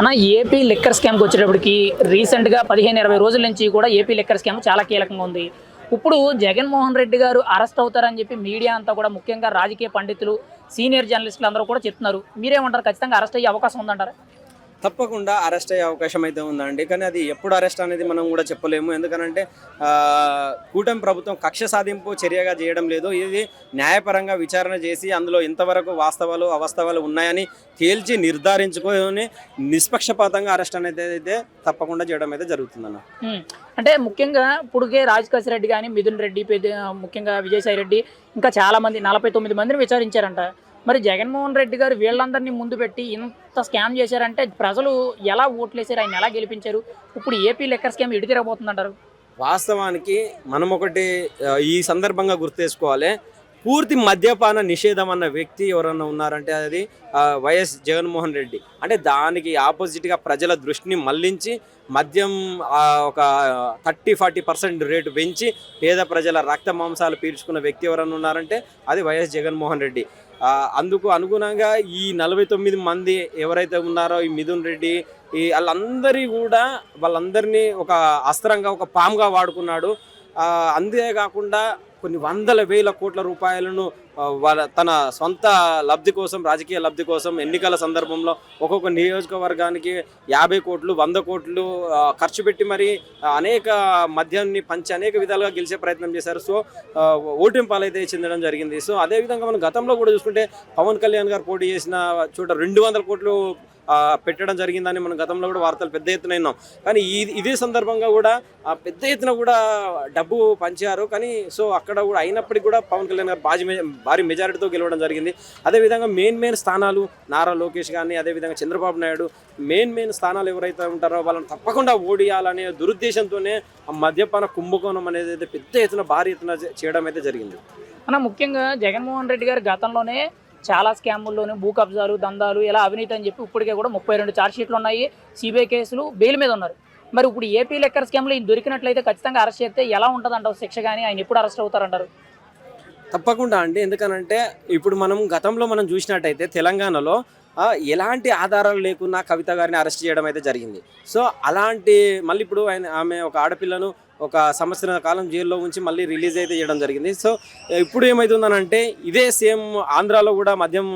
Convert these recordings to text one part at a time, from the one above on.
అన్న AP liquor స్కామ్కి వచ్చేటప్పటికి రీసెంట్గా పదిహేను ఇరవై రోజుల నుంచి కూడా ఏపీ లిక్కర్ స్కామ్ చాలా కీలకంగా ఉంది. ఇప్పుడు జగన్మోహన్ రెడ్డి గారు అరెస్ట్ అవుతారని చెప్పి మీడియా అంతా కూడా ముఖ్యంగా రాజకీయ పండితులు సీనియర్ జర్నలిస్టులు అందరూ కూడా చెప్తున్నారు. మీరేమంటారు? ఖచ్చితంగా అరెస్ట్ అయ్యే అవకాశం ఉందంటారా? తప్పకుండా అరెస్ట్ అయ్యే అవకాశం అయితే ఉందండి. కానీ అది ఎప్పుడు అరెస్ట్ అనేది మనం కూడా చెప్పలేము. ఎందుకనంటే కూటమి ప్రభుత్వం కక్ష సాధింపు చర్యగా చేయడం లేదు. ఇది న్యాయపరంగా విచారణ చేసి అందులో ఎంతవరకు వాస్తవాలు అవాస్తవాలు ఉన్నాయని తేల్చి నిర్ధారించుకొని నిష్పక్షపాతంగా అరెస్ట్ అనేది అయితే తప్పకుండా చేయడం అయితే జరుగుతుందన్న. అంటే ముఖ్యంగా ఇప్పుడుకే రాజకాశి రెడ్డి కానీ మిథున్ రెడ్డి పెద్ద ముఖ్యంగా విజయసాయి రెడ్డి ఇంకా చాలా మంది నలభై తొమ్మిది మందిని విచారించారంట. మరి జగన్మోహన్ రెడ్డి గారు వీళ్ళందరినీ ముందు పెట్టి ఇంత స్కామ్ చేశారంటే ప్రజలు ఎలా ఓట్లేసారు ఆయన ఎలా గెలిపించారు? ఇప్పుడు ఏపీ లెక్కర్ స్కామ్ ఎటు తిరగబోతుందంటారు? వాస్తవానికి మనం ఒకటి ఈ సందర్భంగా గుర్తేసుకోవాలి పూర్తి మద్యపాన నిషేధం అన్న వ్యక్తి ఎవరన్నా ఉన్నారంటే అది వైఎస్ జగన్మోహన్ రెడ్డి. అంటే దానికి ఆపోజిట్గా ప్రజల దృష్టిని మళ్ళించి మద్యం ఒక థర్టీ ఫార్టీ పర్సెంట్ రేటు పెంచి పేద ప్రజల రక్త మాంసాలు పీల్చుకున్న వ్యక్తి ఎవరన్నా ఉన్నారంటే అది వైఎస్ జగన్మోహన్ రెడ్డి. అందుకు అనుగుణంగా ఈ నలభై తొమ్మిది మంది ఎవరైతే ఉన్నారో ఈ మిథున్ రెడ్డి ఈ వాళ్ళందరి కూడా వాళ్ళందరినీ ఒక అస్త్రంగా ఒక పాముగా వాడుకున్నాడు. అంతేకాకుండా కొన్ని వందల వేల కోట్ల రూపాయలను వాళ్ళ తన సొంత లబ్ధి కోసం రాజకీయ లబ్ధి కోసం ఎన్నికల సందర్భంలో ఒక్కొక్క నియోజకవర్గానికి యాభై కోట్లు వంద కోట్లు ఖర్చు పెట్టి మరి అనేక మద్యాన్ని పంచి అనేక విధాలుగా గెలిచే ప్రయత్నం చేశారు. సో ఓటమి పాలైతే చెందడం జరిగింది. సో అదేవిధంగా మనం గతంలో కూడా చూసుకుంటే పవన్ కళ్యాణ్ గారు పోటీ చేసిన చోట రెండు వందల కోట్లు పెట్టడం జరిగిందని మనం గతంలో కూడా వార్తలు పెద్ద ఎత్తున విన్నాం. కానీ ఇది ఇదే సందర్భంగా కూడా ఆ, పెద్ద ఎత్తున కూడా డబ్బు పంచారు. కానీ సో అక్కడ కూడా అయినప్పటికీ కూడా పవన్ కళ్యాణ్ గారు భారీ భారీ మెజారిటీతో గెలవడం జరిగింది. అదేవిధంగా మెయిన్ మెయిన్ స్థానాలు నారా లోకేష్ కానీ అదేవిధంగా చంద్రబాబు నాయుడు మెయిన్ మెయిన్ స్థానాలు ఎవరైతే ఉంటారో వాళ్ళని తప్పకుండా ఓడియాలనే దురుద్దేశంతోనే ఆ మద్యపాన కుంభకోణం అనేది అయితే పెద్ద ఎత్తున భారీ ఎత్తున చేయడం అయితే జరిగింది. అన్న ముఖ్యంగా జగన్మోహన్ రెడ్డి గారు గతంలోనే చాలా స్కాముల్లోనే భూ కబ్జాలు దందాలు ఇలా అవినీతి అని చెప్పి ఇప్పటికే కూడా ముప్పై రెండు ఛార్జ్ షీట్లు ఉన్నాయి. సిబిఐ కేసులు బెయిల్ మీద ఉన్నారు. మరి ఇప్పుడు ఏపీ లెక్కర్ స్కామ్లో ఈయన దొరికినట్లయితే ఖచ్చితంగా అరెస్ట్ చేస్తే ఎలా ఉంటుంది శిక్ష కానీ ఆయన ఎప్పుడు అరెస్ట్ అవుతారంటారు? తప్పకుండా అండి. ఎందుకనంటే ఇప్పుడు మనం గతంలో మనం చూసినట్టయితే తెలంగాణలో ఎలాంటి ఆధారాలు లేకున్నా కవిత గారిని అరెస్ట్ చేయడం అయితే జరిగింది. సో అలాంటి మళ్ళీ ఇప్పుడు ఆయన ఆమె ఒక ఆడపిల్లను ఒక సంవత్సర కాలం జైల్లో ఉంచి మళ్ళీ రిలీజ్ అయితే చేయడం జరిగింది సో ఇప్పుడు ఏమవుతుందనంటే ఇదే సేమ్ ఆంధ్రాలో కూడా మద్యం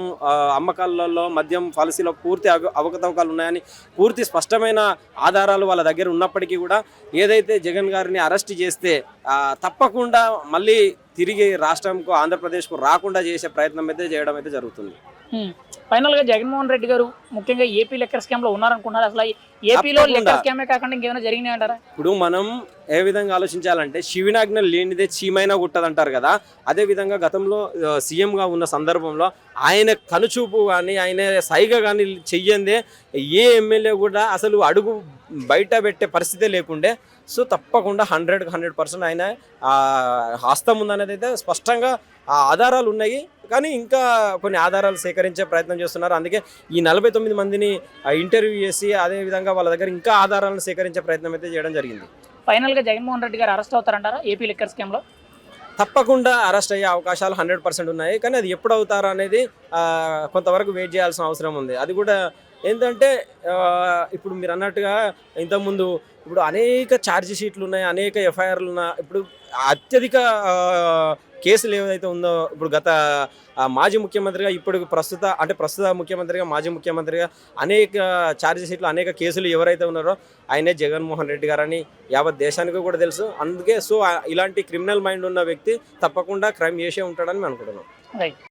అమ్మకాలలో మద్యం పాలసీలో పూర్తి అవ అవకతవకాలు ఉన్నాయని పూర్తి స్పష్టమైన ఆధారాలు వాళ్ళ దగ్గర ఉన్నప్పటికీ కూడా ఏదైతే జగన్ గారిని అరెస్ట్ చేస్తే తప్పకుండా మళ్ళీ తిరిగి రాష్ట్రంకు ఆంధ్రప్రదేశ్కు రాకుండా చేసే ప్రయత్నం అయితే చేయడం అయితే జరుగుతుంది. ఫైనల్గా జగన్మోహన్ రెడ్డి గారు ముఖ్యంగా ఏపీ లెక్కర్ స్కామ్లో ఉన్నారనుకుంటున్నారు అసలు ఏపీలో. లెక్కర్ స్కామే కాకుండా ఇంకేమైనా జరిగినాయి అంటారా ఇప్పుడు మనం ఏ విధంగా ఆలోచించాలంటే శివినాజ్ఞ లేనిదే చీమైనా గుట్టదంటారు కదా? అదే విధంగా గతంలో సీఎంగా ఉన్న సందర్భంలో ఆయన కనుచూపు కానీ ఆయన సైగ కానీ చెయ్యందే ఏ ఎమ్మెల్యే కూడా అసలు అడుగు బయట పెట్టే పరిస్థితే లేకుండే. సో తప్పకుండా హండ్రెడ్ హండ్రెడ్ పర్సెంట్ ఆయన హస్తం ఉందనేది అయితే స్పష్టంగా ఆ ఆధారాలు ఉన్నాయి. కానీ ఇంకా కొన్ని ఆధారాలు సేకరించే ప్రయత్నం చేస్తున్నారు. అందుకే ఈ నలభై తొమ్మిది మందిని ఇంటర్వ్యూ చేసి అదే విధంగా వాళ్ళ దగ్గర ఇంకా ఆధారాలను సేకరించే ప్రయత్నం అయితే చేయడం జరిగింది. ఫైనల్గా జగన్మోహన్ రెడ్డి గారు అరెస్ట్ అవుతారంటారా? ఏపీ లెక్కర్ స్కామ్లో తప్పకుండా అరెస్ట్ అయ్యే అవకాశాలు హండ్రెడ్ పర్సెంట్ ఉన్నాయి. కానీ అది ఎప్పుడు అవుతారు అనేది కొంతవరకు వెయిట్ చేయాల్సిన అవసరం ఉంది. అది కూడా ఏంటంటే ఇప్పుడు మీరు అన్నట్టుగా ఇంతకుముందు ఇప్పుడు అనేక ఛార్జ్ షీట్లు ఉన్నాయి అనేక ఎఫ్ఐఆర్లు ఉన్నాయి. ఇప్పుడు అత్యధిక కేసులు ఏదైతే ఉందో ఇప్పుడు గత మాజీ ముఖ్యమంత్రిగా ఇప్పుడు ప్రస్తుత అంటే ప్రస్తుత ముఖ్యమంత్రిగా మాజీ ముఖ్యమంత్రిగా అనేక ఛార్జ్ షీట్లు అనేక కేసులు ఎవరైతే ఉన్నారో ఆయనే జగన్మోహన్ రెడ్డి గారని యావత్ దేశానికి కూడా తెలుసు. అందుకే సో ఇలాంటి క్రిమినల్ మైండ్ ఉన్న వ్యక్తి తప్పకుండా క్రైమ్ చేసే ఉంటాడని మేము అనుకుంటున్నాం. రైట్